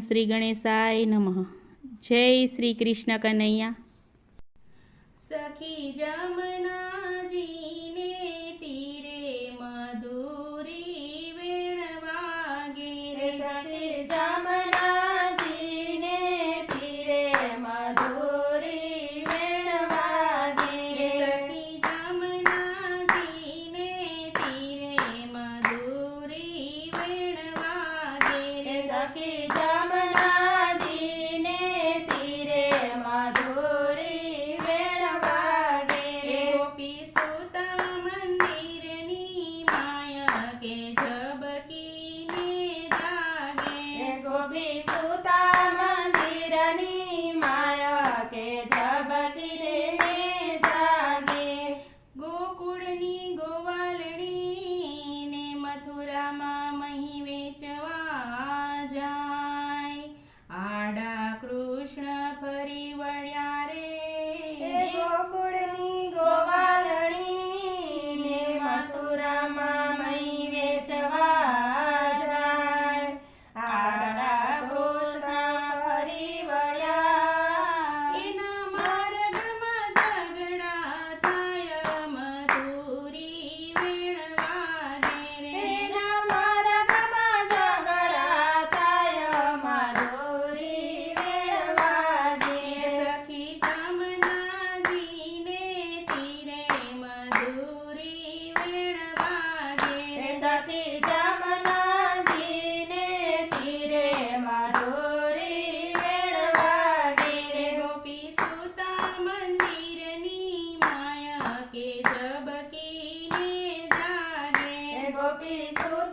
શ્રી ગણેશાય નમઃ. જય શ્રી કૃષ્ણ કનૈયા. સખી પીશું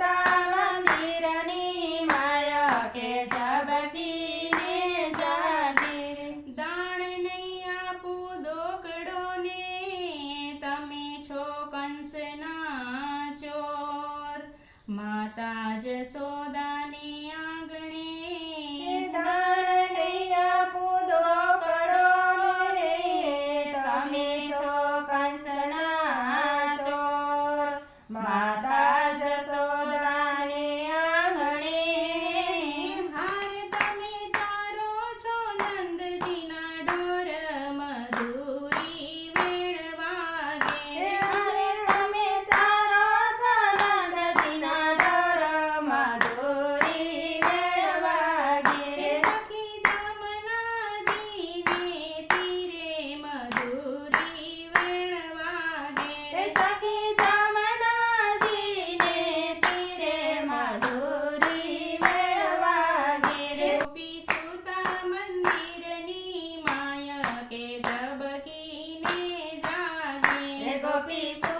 gopis,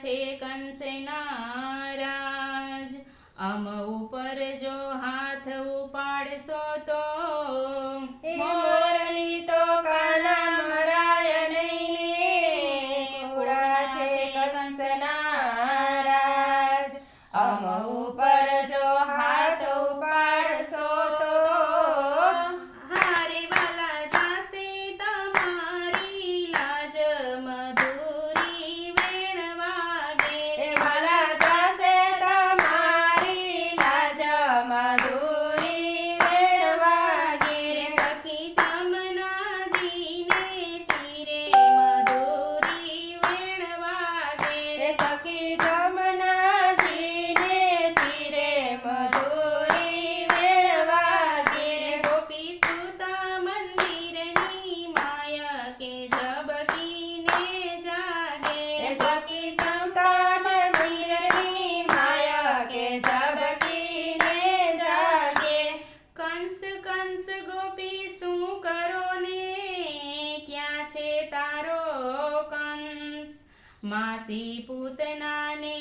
છે કંસનારાજ આમ ઉપર જો હાથ ઉપાડશો તો મોરલી તો કાના મરાય નહીં છે કંસનારાજ આમ ઉપર માસી પૂતનાને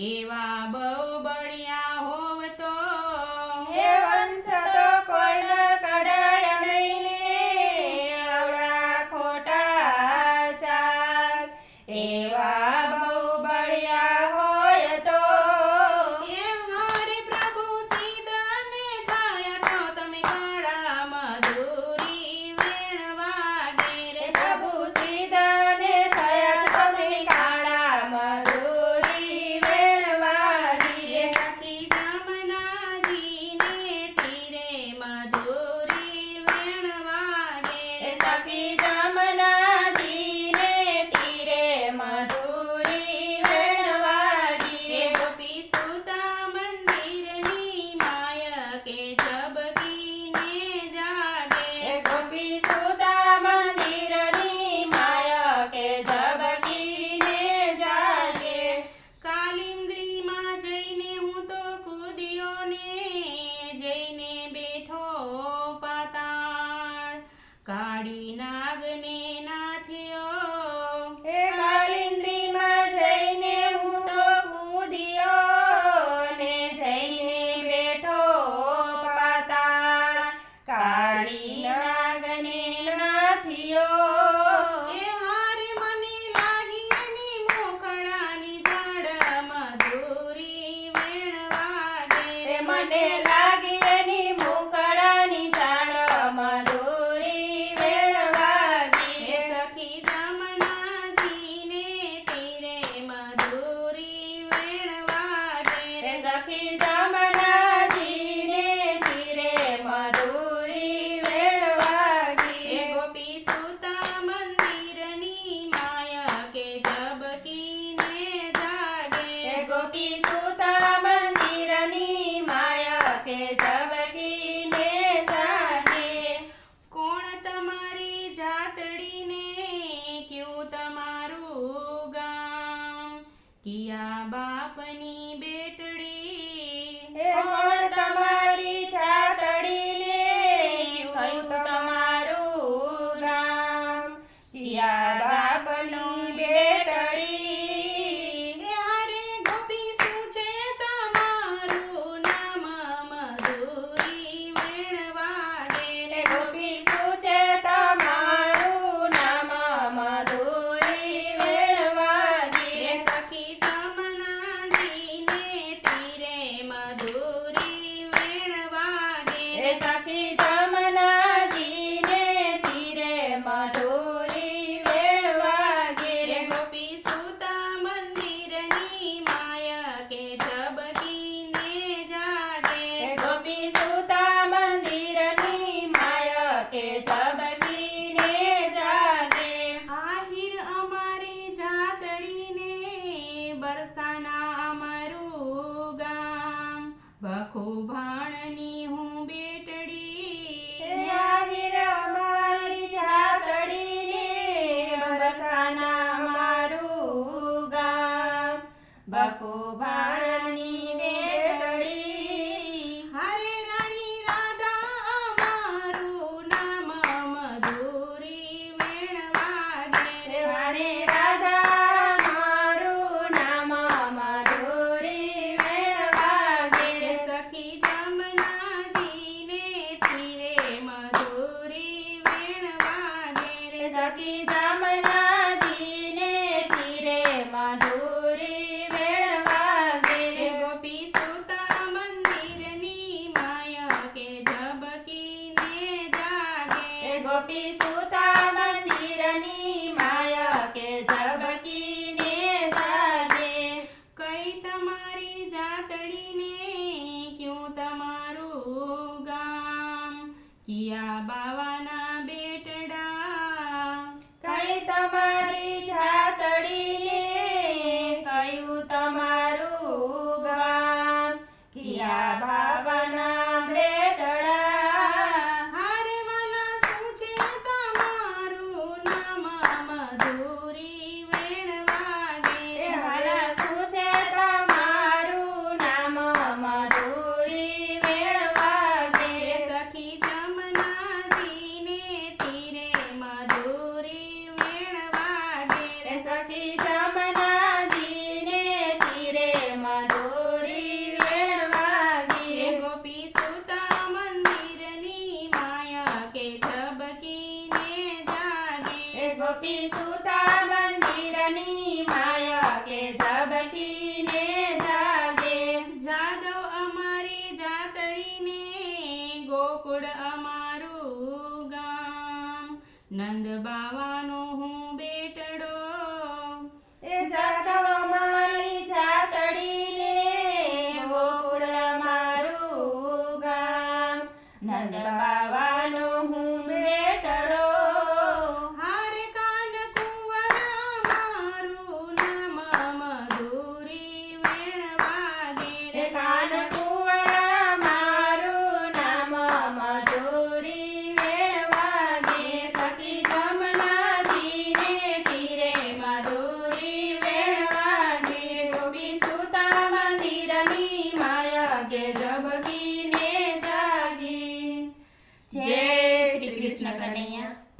એવા બહુ માયા ગોપી સુતા મંદિરની માયા કે જબ ગોકુળ અમારું ગામ. નંદ બાવાનો